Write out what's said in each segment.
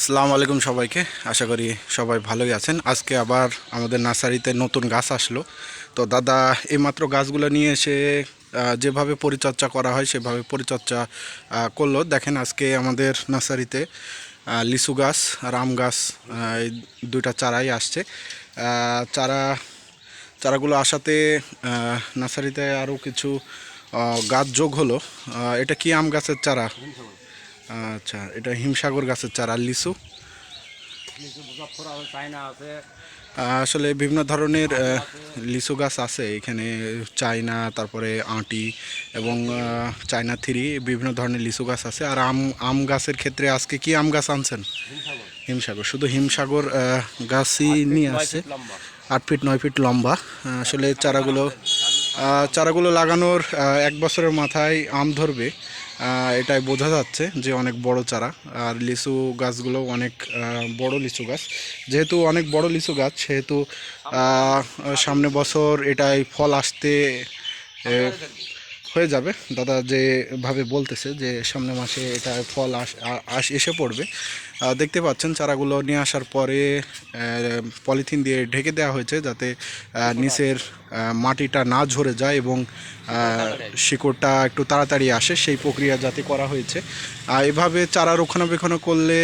আসসালামু আলাইকুম সবাইকে। আশা করি সবাই ভালোই আছেন। আজকে আবার আমাদের নার্সারিতে নতুন গাছ আসলো। তো দাদা, এইমাত্র গাছগুলো নিয়ে এসে যেভাবে পরিচর্যা করা হয়, সেভাবে পরিচর্যা করল। দেখেন আজকে আমাদের নার্সারিতে লিচু গাছ রাম গাছ এই দুইটা চারাই আসছে। চারা, চারাগুলো আসাতে নার্সারিতে আরও কিছু গাছ যোগ হলো। এটা কি আম গাছের চারা? আচ্ছা এটা হিমসাগর গাছের চারা লিচু। আসলে বিভিন্ন ধরনের লিচু গাছ আছে। এখানে চায়না তারপরে আঁটি এবং চায়না থ্রি বিভিন্ন ধরনের লিচু গাছ আছে। আর আম আম গাছের ক্ষেত্রে আজকে কি আম গাছ আনছেন? হিমসাগর। শুধু হিমসাগর গাছই নিয়ে আসছে আট ফিট নয় ফিট লম্বা। আসলে চারাগুলো চারাগুলো লাগানোর এক বছরের মাথায় আম ধরবে। এটাই বোঝা যাচ্ছে যে অনেক বড় চারা। আর লিচু গাছগুলো অনেক বড় লিচু গাছ। যেহেতু অনেক বড় লিচু গাছ, সেহেতু সামনে বছর এটাই ফল আসতে হয়ে যাবে। দাদা যেভাবে বলতেছে যে সামনে মাসে এটা ফল আস এসে পড়বে। দেখতে পাচ্ছেন চারাগুলো নিয়ে আসার পরে পলিথিন দিয়ে ঢেকে দেওয়া হয়েছে যাতে নিচের মাটিটা না ঝরে যায় এবং শিকড়টা একটু তাড়াতাড়ি আসে। সেই প্রক্রিয়া যাতে করা হয়েছে। এভাবে চারা রক্ষণাবেক্ষণ করলে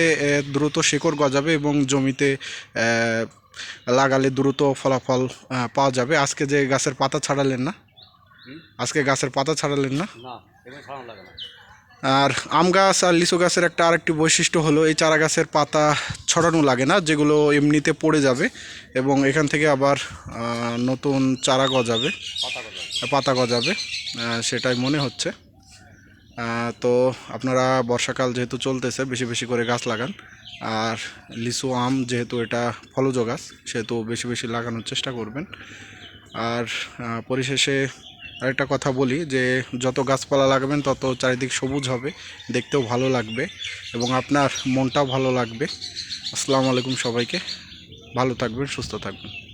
দ্রুত শিকড় গজাবে এবং জমিতে লাগালে দ্রুত ফলাফল পাওয়া যাবে। আজকে যে গাছের পাতা ছাড়ালেন না আজকে গাছের পাতা ছাড়ালেন না। আর আম গাছ আর লিচু গাছের একটা আরেকটি বৈশিষ্ট্য হলো এই চারা গাছের পাতা ছড়ানো লাগে না যেগুলো এমনিতে পড়ে যাবে এবং এখান থেকে আবার নতুন চারা গজাবে। পাতা গজাবে। সেটাই মনে হচ্ছে। তো আপনারা বর্ষাকাল যেহেতু চলতেছে বেশি বেশি করে গাছ লাগান। আর লিচু আম যেহেতু এটা ফলজ গাছ সেহেতু বেশি বেশি লাগানোর চেষ্টা করবেন। আর পরিশেষে আরেকটা কথা বলি যে যত গাছপালা লাগাবেন তত চারিদিক সবুজ হবে, দেখতেও ভালো লাগবে এবং আপনার মনটাও ভালো লাগবে। আসসালামু আলাইকুম সবাইকে, ভালো থাকবেন, সুস্থ থাকবেন।